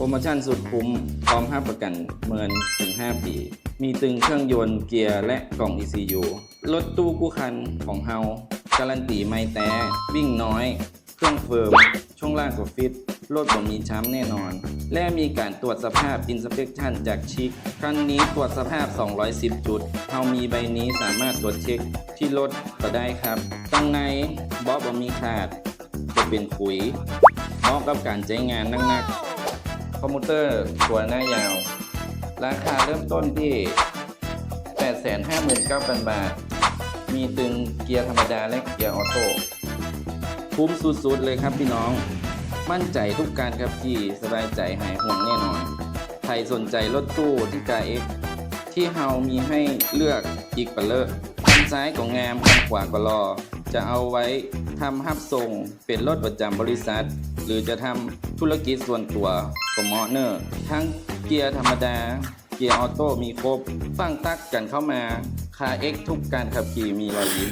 โปรโมชั่นสุดคุ้ม พร้อมรับประกันเมินถึง 5 ปี มีตึงเครื่องยนต์เกียร์และกล่อง ECU รถตู้กู้คันของเฮาการันตีไม่แต่วิ่งน้อย เครื่องเฟิร์ม ช่วงล่างก็ฟิตรถบ่มีช้ำแน่นอน และมีการตรวจสภาพ Inspection จากชิค ครั้งนี้ตรวจสภาพ 210 จุดเฮามีใบนี้สามารถตรวจเช็คที่รถก็ได้ครับตั้งในบอบ่มีขาดจะเป็นขุยเหมาะกับการใช้งานหนักๆ คอมพิวเตอร์ตัวหน้ายาว ราคาเริ่มต้นที่ 859,000 บาท มีตึงเกียร์ธรรมดาและเกียร์ออโต้คุ้มสุดๆเลยครับพี่น้อง มั่นใจทุกการขับขี่สบายใจหายห่วงแน่นอน ใครสนใจรถตู้ที่กาเอ็กที่เฮามีให้เลือกอีกปะเลอะทางซ้ายก็งามทางขวาก็รอ จะเอาไว้ทำฮับส่งเป็นรถประจำบริษัท หรือจะทำธุรกิจส่วนตัวก็เหมาะเนอะทั้งเกียร์ธรรมดา เกียร์ออโต้มีครบฟังตักกันเข้ามาคาเอ็กทุกการขับขี่มีรอยยิ้ม